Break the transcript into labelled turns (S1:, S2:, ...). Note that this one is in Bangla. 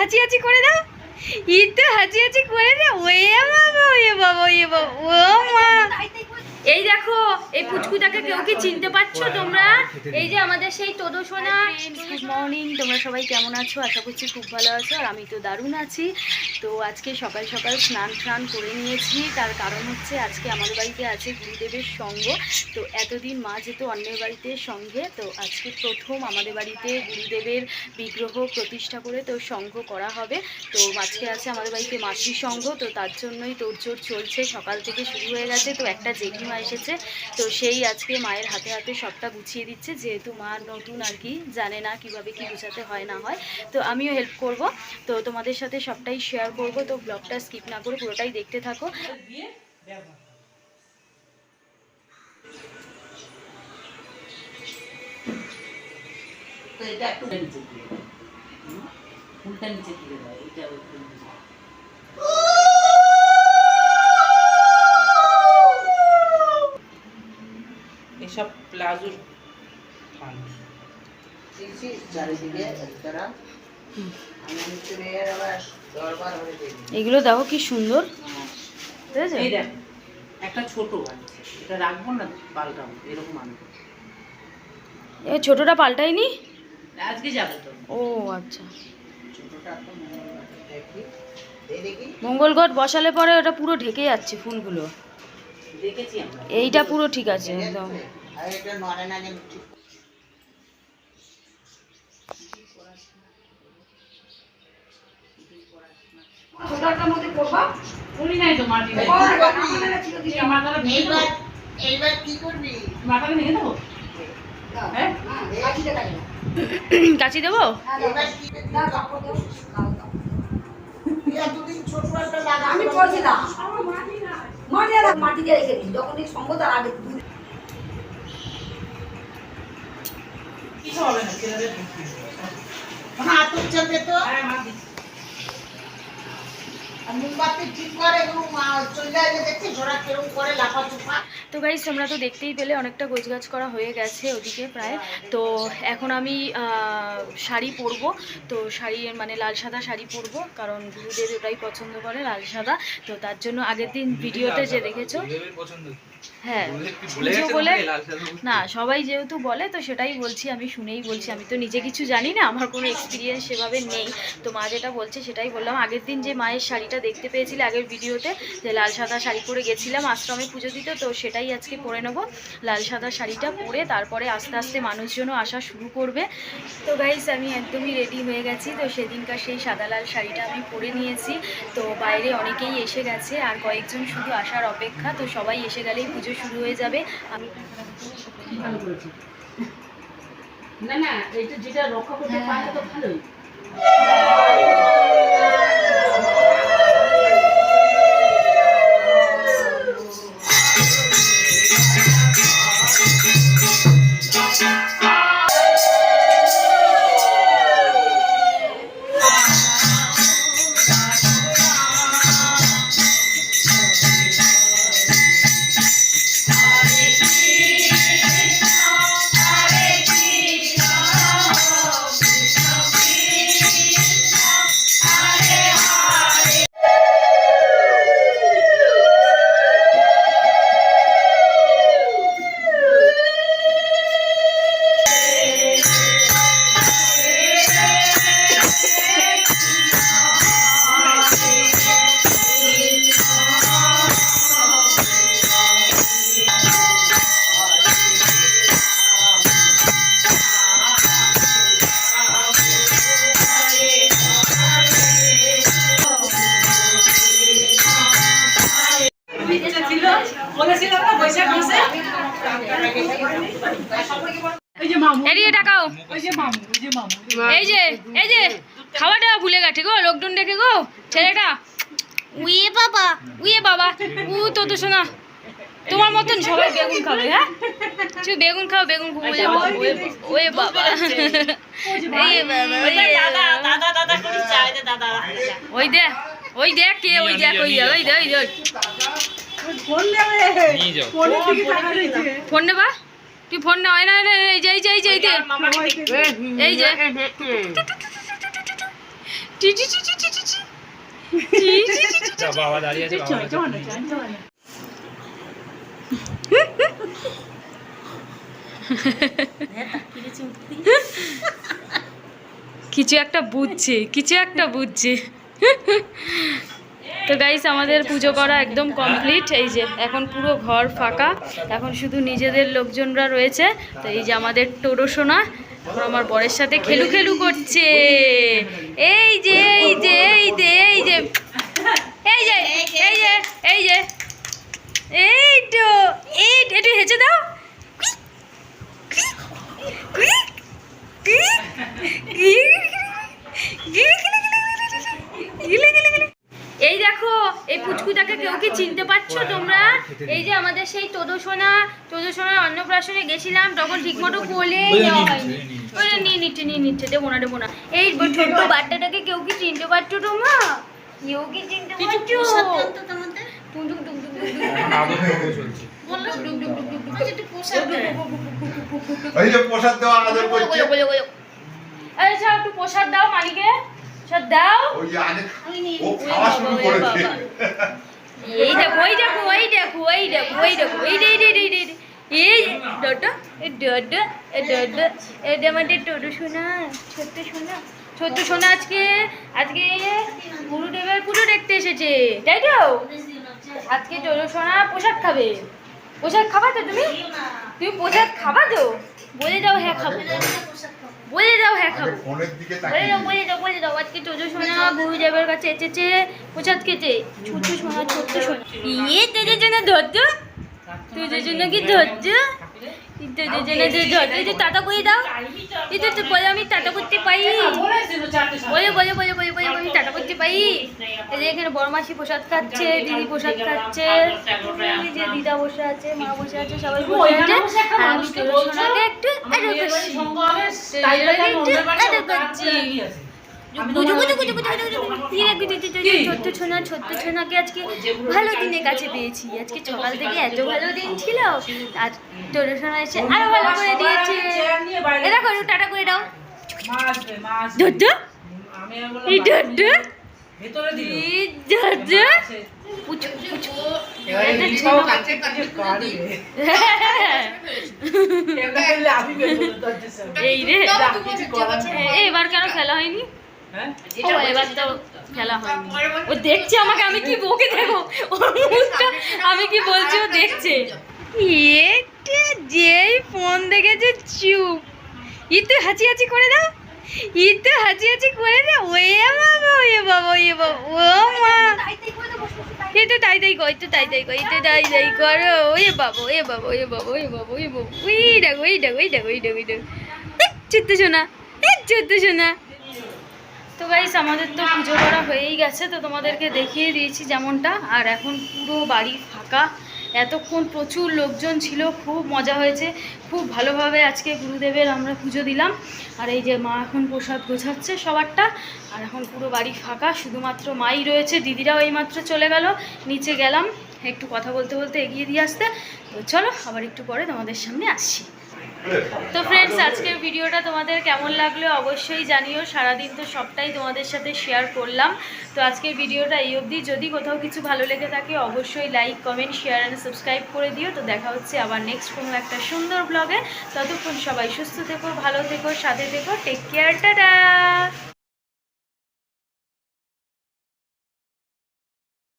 S1: হাঁচি হাঁচি করে দাও একটু হাঁচি হাঁচি করে দাও ওয়ে বাবা ওয়ে বাবা ওয়ে বাবা ও মা এই দেখো, এই পুচকুটাকে কেউ কি চিনতে পারছ তোমরা? এই যে আমাদের সেই তোদো সোনা। গুড মর্নিং তোমরা সবাই কেমন আছো? আশা করছি খুব ভালো আছো, আর আমি তো দারুণ আছি। তো আজকে সকাল সকাল স্নান টান করে নিয়েছি, তার কারণ হচ্ছে আজকে আমাদের বাড়িতে আছে গুরুদেবের সঙ্গ। তো এতদিন মা যেত অন্যের বাড়িতে সঙ্গে, তো আজকে প্রথম আমাদের বাড়িতে গুরুদেবের বিগ্রহ প্রতিষ্ঠা করে তো সঙ্গ করা হবে। তো আজকে আছে আমাদের বাড়িতে সঙ্গ তো তার জন্যই তোর তোড়জোড় চলছে, সকাল থেকে শুরু হয়ে গেছে। তো একটা জেঠিমা এসেছে। তো সেই আজকে মায়ের হাতে হাতে সবটা গুছিয়ে দিচ্ছে, যেহেতু মা নতুন আর কি জানে না কীভাবে কি গুছাতে হয়, না হয়। তো আমিও হেল্প করব। তো তোমাদের সাথে সবটাই শেয়ার করব। তো ব্লগটা স্কিপ না করে পুরোটাই দেখতে থাকো।
S2: তো এটা একটু নিচে দিয়ে? ফুলটা নিচে দিয়ে দাও। এটা এসব প্লাজোর
S3: হয়ে
S1: এগুলো দেখো কি সুন্দর।
S2: এই দেখ একটা ছোট এটা রাখব না পাল্টাবো এরকম আনব।
S1: এ ছোটটা পাল্টাইনি
S2: আজকে যাবে তো।
S1: ও আচ্ছা।
S3: ছোটটা তো মঙ্গলবার দেখি। এই দেখি।
S1: মঙ্গল ঘট বসালে পরে ওটা পুরো ঢেকে যাচ্ছে ফুলগুলো। এইটা পুরো ঠিক আছে একদম।
S3: না
S2: ভেঙে দেবো। হ্যাঁ?
S3: ছোট একটা লাগা
S4: আমি করছিলাম মাটি আর মাটিতে রেখে দিই। যখন এই সঙ্গ তার আগে
S2: কিছু হবে না ছেলেদের
S3: হাত উচ্চাবে তো?
S2: হ্যাঁ
S3: মোমবাতি ঠিক করে চলে যায় দেখছিস ওরা কীরকম করে লাফা চুপা
S1: তো গাইস তোমরা তো দেখতেই পেলে অনেকটা গোছগাছ করা হয়ে গেছে ওদিকে প্রায়। তো এখন আমি শাড়ি পরবো। তো শাড়ি মানে লাল সাদা শাড়ি পরবো কারণ গুরুদেব ওটাই পছন্দ করে লাল সাদা। তো তার জন্য আগের দিন ভিডিওতে যে দেখেছ? হ্যাঁ
S5: বলে?
S1: না সবাই যেহেতু বলে তো সেটাই বলছি আমি শুনেই বলছি আমি তো নিজে কিছু জানি না আমার কোনো এক্সপিরিয়েন্স সেভাবে নেই। তো মা যেটা বলছে সেটাই বললাম। আগের দিন যে মায়ের শাড়িটা দেখতে পেয়েছিলে আগের ভিডিওতে যে লাল সাদা শাড়ি পরে গেছিলাম আশ্রমে পুজো দিতে তো সেটাই আজকে পরে নেব। লাল সাদা শাড়িটা পরে তারপরে আস্তে আস্তে মানুষজনও আসা শুরু করবে। তো গাইস আমি একদমই রেডি হয়ে গেছি। তো সেদিনকার সেই সাদা লাল শাড়িটা আমি পরে নিয়েছি। তো বাইরে অনেকেই এসে গেছে আর কয়েকজন শুধু আসার অপেক্ষা। তো সবাই এসে গেলেই পুজো শুরু হয়ে যাবে। আমি
S2: না না এটা যেটা রক্ষা করতে পারে তো ভালোই। ওই যে
S1: এই যে এই যে খাওয়াটা ভুলে গেছে গো লোকজন ডেকে গো ছেলেটা। উইয়ে বাবা উইয়ে বাবা উ তো তো শোনা তোমার মতন সবাই বেগুন খাবে হ্যাঁ? তুই বেগুন খাও বেগুন খাও ওয়ে বাবা ওয়ে বাবা। এই বাবা, ওয়ে
S2: দাদা দাদা দাদা করে চাই দে দাদা
S1: ওই দেখ ওই দেখ কে ওই দেখ ওই দেখ ওই দেখ ওই দেখ ফোন নেবা তুই ফোন না হয় না এই যে এই যে এই যে এই যে এই যে টি টি টি টি টি টি টি। টি টি টি টি।
S5: যা বাবা দাঁড়িয়ে আছে বাবা দাঁড়িয়ে আছে।
S1: কিছু একটা বুঝছে কিছু একটা বুঝছে তো গাইস আমাদের পুজো করা একদম কমপ্লিট এই যে এখন পুরো ঘর ফাঁকা। এখন শুধু নিজেদের লোকজনরা রয়েছে। তো এই যে আমাদের টোটো সোনা, এখন আমার বরের সাথে খেলু খেলু করছে। এই যে এই যে এই যে এই যে। এই যে এই যে এই যে। এই তো, এই, একটু হেঁচে দাও এই দেখো এই পুচকুটাকে কেউ কি চিনতে পারছ তোমরা এই যে আমাদের সেই তোদোসোনা তোদোসোনার অন্নপ্রাশনে গেছিলাম তখন ঠিকমতো কোলে নেওয়া হয়নি। ওই নিয়ে নিচ্ছে নিয়ে নিচ্ছে দেবো না দেবো না। এই ছোট্ট বাচ্চাটাকে কেউ কি চিনতে পারছ তোমরা? কেউ কি চিনতে পারছ?
S6: প্রসাদ আদর করছে।
S1: একটু প্রসাদ দাও মালিকে প্রসাদ দাও।
S6: ওই আগে ও খাওয়া শুরু করেছে।
S1: এই দেখো ওই দেখো ওই দেখো ওই দেখো ওই দেখো, এই রে রে রে রে এই ডটা এই ডটা এই ডটা এটা আমাদের টোটো সোনা, ছোট্ট সোনা ছোট্ট সোনা আজকে আজকে গুরুদেবের পুজো দেখতে এসেছে, তাই তো? আজকে টোটো সোনা প্রসাদ খাবে। প্রসাদ খাবা তো তুমি? তুমি প্রসাদ খাবা তো? বলে দাও হ্যাঁ খাব। বলে দাও হ্যাঁ খাব। বলে দাও বলে দাও বলে দাও। আজকে টোটো সোনা গুরুদেবের কাছে এসেছে প্রসাদ খেতে। ছোট্ট সোনা ছোট্ট সোনা। ইয়ে তোদের জন্য ধরতো? তোদের জন্য কি ধরতো? টাটা করে দাও। এই তো বলে আমি টাটা করতে পাই বলে বলে বলে বলে বলে আমি টাটা করতে পাই এই যে এখানে বড় মাসি প্রসাদ খাচ্ছে দিদি প্রসাদ খাচ্ছে যে দিদা বসে আছে মা বসে আছে সবাই বসে আছে। আর আমি টোটো সোনাকে একটু আদর করছি। একটু আদর করছি। ছোট্ট ছোনা ছোট্ট ছোনাকে আজকে ভালো দিনের কাছে পেয়েছি। আজকে সকাল থেকে এত ভালো দিন ছিল আর এসে আরও ভালো করে দিয়েছে। এ দেখো টাটা করে দাও। ডড্ড এই ডড্ড
S2: ভেতরে দিল।
S1: এই ডড্ড পুচু পুচু।
S2: এবারে লিখাও কাছে কাছে পারবে এটা করলে আমি বের করে দরজার সামনে।
S1: এই রে।
S2: যা, কিছু করার নেই।
S1: এ, এবার কেন খেলা হয়নি?
S2: হ্যাঁ?
S1: ও হয়নি। ও দেখছে আমাকে আমি কি বকে মুখটা আমি কি বলছি ও দেখছে। যেই ফোন দেখেছে চুপ। ইতে হাঁচি হাঁচি করে দাও। ইতে হাঁচি হাঁচি করে দাও। ওয়ে বাবা ওয়ে বাবা ওয়ে বাবা। ও মা। এই তো তাই তাই কই তো তাই তাই কই তো তাই তাই করো। ওই বাবা বাবা বাবা ওই বাবা ওই বাবা। ওই দেখো ওই দেখো ওই দেখো ওই দেখো। ওই দেখো চুত্তে শোনা চুত্তে শোনা তো গাইস আমাদের তো পুজো করা হয়েই গেছে, তো তোমাদেরকে দেখিয়ে দিয়েছি যেমনটা। আর এখন পুরো বাড়ি ফাঁকা। এতক্ষণ প্রচুর লোকজন ছিল, খুব মজা হয়েছে। খুব ভালোভাবে আজকে গুরুদেবের আমরা পুজো দিলাম। আর এই যে মা এখন প্রসাদ গোছাচ্ছে সবারটা। আর এখন পুরো বাড়ি ফাঁকা, শুধুমাত্র মাই রয়েছে, দিদিরাও এইমাত্র চলে গেল। নিচে গেলাম, একটু কথা বলতে বলতে এগিয়ে দিয়ে আসতে। তো চলো, আবার একটু পরে তোমাদের সামনে আসছি। তো ফ্রেন্ডস আজকের ভিডিওটা তোমাদের কেমন লাগল অবশ্যই জানিও। সারাদিন তো সবটাই তোমাদের সাথে শেয়ার করলাম। তো আজকের ভিডিওটা এই অবধি। যদি কোথাও কিছু ভালো লেগে থাকে, অবশ্যই like comment share and subscribe করে দিও। তো দেখা হচ্ছে আবার নেক্সট কোনো একটা সুন্দর ব্লগে ততক্ষণ সবাই সুস্থ থেকো, ভালো থেকো, সাথে থেকো। Take care tata